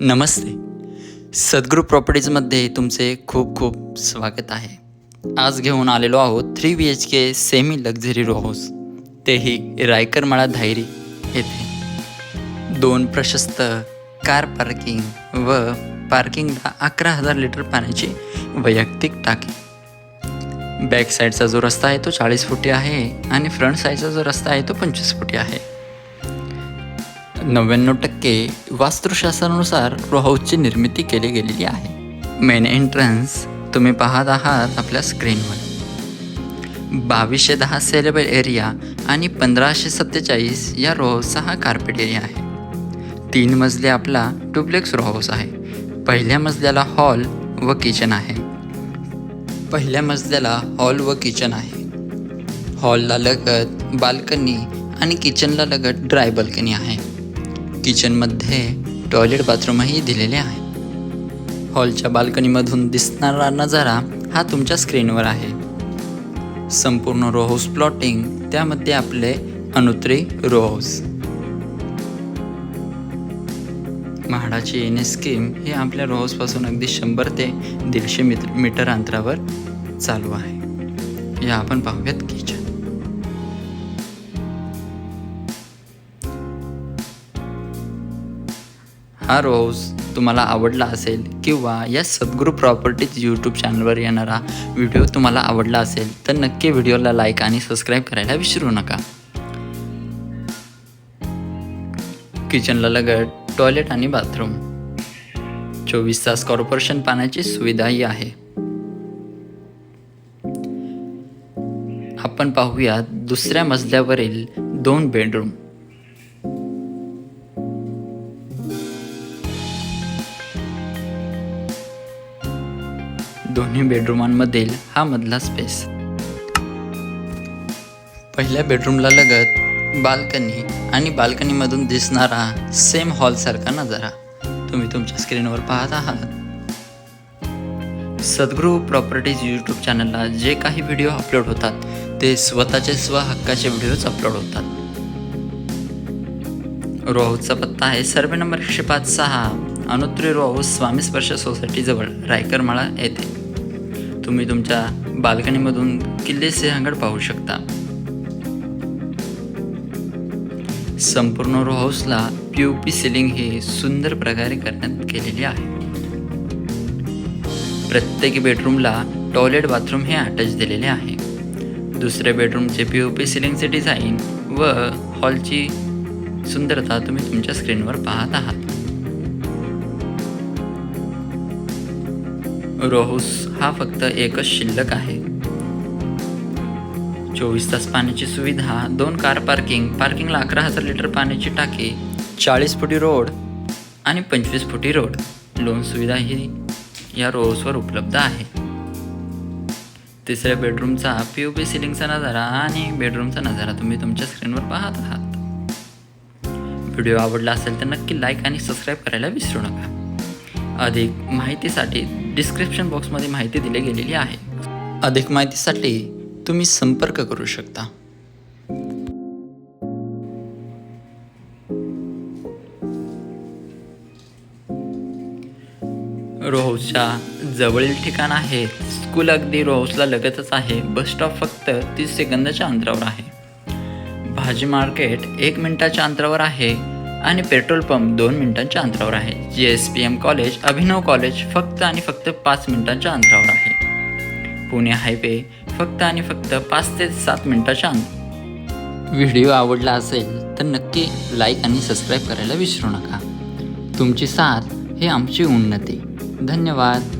नमस्ते. सद्गुरू प्रॉपर्टीजमध्ये तुमचे खूप खूप स्वागत आहे. आज घेऊन आलेलो आहोत three B H K semi luxury row house तेही रायकरमाळा धायरी येथे. दोन प्रशस्त कार पार्किंग व पार्किंगला अकरा हजार लिटर पाण्याची वैयक्तिक टाकी. बॅक साईडचा जो रस्ता आहे तो चाळीस फुटी आहे आणि फ्रंट साईडचा जो रस्ता आहे तो पंचवीस फुटी आहे. नव्याण्णव टक्के वास्तुशास्त्रानुसार रो हाऊसची निर्मिती केली गेलेली आहे. मेन एंट्रन्स तुम्ही पाहत आहात आपल्या स्क्रीनवर बावीसशे दहा सेलेबल एरिया आणि पंधराशे सत्तेचाळीस या रो हाऊसचा हा कार्पेट एरिया आहे. तीन मजले आपला डुप्लेक्स रो हाऊस आहे. पहिल्या मजल्याला हॉल व किचन आहे. पहिल्या मजल्याला हॉल व किचन आहे. हॉलला लगत बाल्कनी आणि किचनला लगत ड्राय बाल्कनी आहे. किचनमध्ये टॉयलेट बाथरूमही दिलेले आहे. हॉलच्या बाल्कनीमधून दिसणारा नजारा हा तुमच्या स्क्रीनवर आहे. संपूर्ण रो हाऊस प्लॉटिंग त्यामध्ये आपले अनुत्री रो हाऊस म्हाडाची एन एस स्कीम ही आपल्या रो हाऊसपासून अगदी शंभर ते दीडशे मीटर मीटर अंतरावर चालू आहे. या आपण पाहूयात किचन हा रोज तुम्हाला आवडला असेल किंवा या सद्गुरू प्रॉपर्टीज यूट्यूब चॅनलवर येणारा व्हिडिओ तुम्हाला आवडला असेल तर नक्की व्हिडिओला लाईक आणि सबस्क्राईब करायला विसरू नका. किचनला लगत टॉयलेट आणि बाथरूम चोवीस तास कॉर्पोरेशन पाण्याची सुविधाही आहे. आपण पाहूया दुसऱ्या मजल्यावरील दोन बेडरूम दोन्ही बेडरूमांमधील हा मधला स्पेस पहिल्या बेडरूमला लगत बाल्कनी आणि बाल्कनीमधून दिसणारा सेम हॉलसारखा नजारा तुम्ही तुमच्या स्क्रीनवर पाहत आहात. सद्गुरू प्रॉपर्टीज यूट्यूब चॅनलला जे काही व्हिडिओ अपलोड होतात ते स्वतःचे स्व हक्काचे व्हिडिओज अपलोड होतात. रो पत्ता आहे सर्वे नंबर एकशे पाच सहा अनुत्री रोहू स्वामी स्पर्श सोसायटीजवळ रायकरमाळा येथे. तुम्ही तुमच्या बाल्कनीमधून किल्ले सिंहगड पाहू शकता. संपूर्ण रो हाऊसला पी यू पी सिलिंग हे सुंदर प्रकारे करण्यात केलेली आहे. प्रत्येक बेडरूमला टॉयलेट बाथरूम हे अटॅच दिलेले आहे. दुसऱ्या बेडरूमचे पी यू पी सिलिंगचे डिझाईन व हॉलची सुंदरता तुम्ही तुमच्या स्क्रीनवर पाहत आहात. रोहूस हा फक्त एकच शिल्लक आहे. चोवीस तास पाण्याची सुविधा दोन कार पार्किंग पार्किंगला अकरा हजार लिटर पाण्याची टाकी चाळीस फुटी रोड आणि पंचवीस फुटी रोड. लोन सुविधा ही या रोहूसवर उपलब्ध आहे. तिसऱ्या बेडरूमचा पी यू पी सिलिंगचा नजारा आणि बेडरूमचा नजारा तुम्ही तुमच्या स्क्रीनवर पाहत आहात. व्हिडिओ आवडला असेल तर नक्की लाईक आणि सबस्क्राईब करायला विसरू नका. अधिक माहितीसाठी डिस्क्रिप्शन बॉक्समध्ये माहिती दिली गेलेली आहे. अधिक माहितीसाठी तुम्ही संपर्क करू शकता. रोहूसच्या जवळील ठिकाण आहे. स्कूल अगदी रोहूसला लगतच आहे. बस स्टॉप फक्त तीस सेकंदाच्या अंतरावर आहे. भाजी मार्केट एक मिनिटाच्या अंतरावर आहे. आणि पेट्रोल पंप दोन मिनिटांच्या अंतरावर आहे. G S P M college Abhinav college फक्त आणि फक्त पाच मिनिटांच्या अंतरावर आहे. पुणे हायवे फक्त आणि फक्त पाच ते सात मिनिटाच्या अंतर व्हिडिओ आवडला असेल तर नक्की लाईक आणि सबस्क्राईब करायला विसरू नका. तुमची साथ हे आमची उन्नती. धन्यवाद.